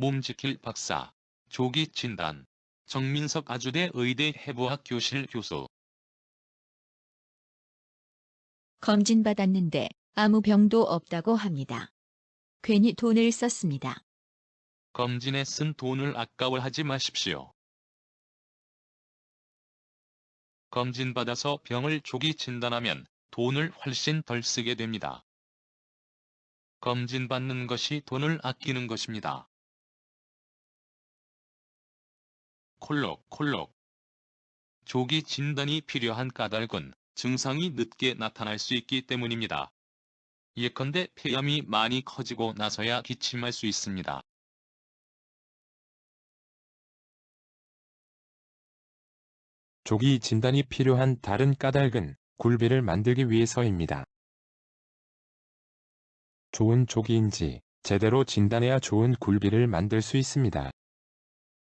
몸지킬 박사, 조기 진단, 정민석 아주대 의대 해부학 교실 교수. 검진받았는데 아무 병도 없다고 합니다. 괜히 돈을 썼습니다. 검진에 쓴 돈을 아까워하지 마십시오. 검진받아서 병을 조기 진단하면 돈을 훨씬 덜 쓰게 됩니다. 검진받는 것이 돈을 아끼는 것입니다. 콜록 콜록 조기 진단이 필요한 까닭은 증상이 늦게 나타날 수 있기 때문입니다. 예컨대 폐암이 많이 커지고 나서야 기침할 수 있습니다. 조기 진단이 필요한 다른 까닭은 굴비를 만들기 위해서입니다. 좋은 조기인지 제대로 진단해야 좋은 굴비를 만들 수 있습니다.